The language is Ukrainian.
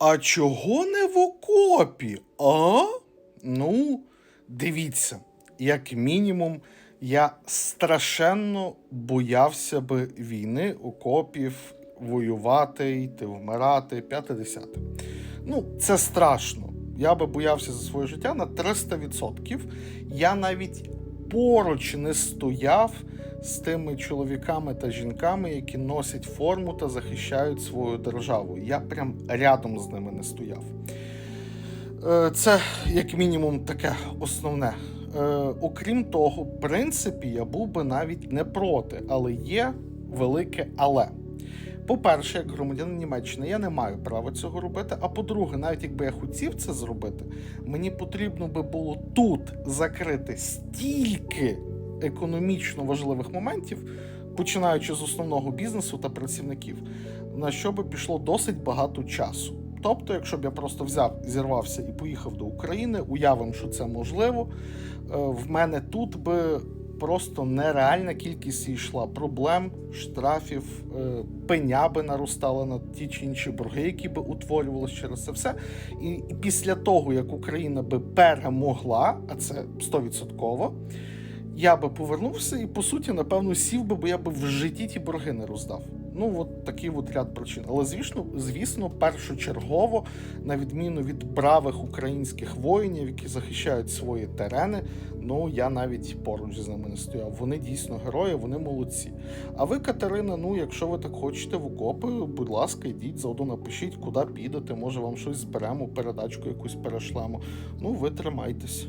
А чого не в окопі? А? Ну, дивіться, як мінімум, я страшенно боявся би війни, окопів, воювати, йти вмирати, п'яте десяте. Ну, це страшно. Я би боявся за своє життя на 300%. Я навіть поруч не стояв з тими чоловіками та жінками, які носять форму та захищають свою державу. Я прям рядом з ними не стояв. Е, Це як мінімум таке основне. Е, Окрім того, в принципі, я був би навіть не проти, але є велике але. По-перше, як громадянин Німеччини, я не маю права цього робити. А по-друге, навіть якби я хотів це зробити, мені потрібно би було тут закрити стільки економічно важливих моментів, починаючи з основного бізнесу та працівників, на що би пішло досить багато часу. Тобто, якщо б я просто взяв, зірвався і поїхав до України, уявимо, що це можливо, е, в мене тут би просто нереальна кількість йшла проблем, штрафів, е, пеня би наростала на ті чи інші борги, які би утворювалися через це все. І, після того, як Україна би перемогла, а це 100%, я би повернувся і, по суті, напевно, сів би, бо я би в житті ті борги не роздав. Ну, от такий от ряд причин. Але звісно, звісно, першочергово, на відміну від бравих українських воїнів, які захищають свої терени, ну я навіть поруч з ними не стояв. Вони дійсно герої, вони молодці. А ви, Катерина, ну якщо ви так хочете в окопи, будь ласка, йдіть заодно напишіть, куди підете. Може вам щось зберемо, передачку якусь перешлемо. Ну, ви тримайтесь.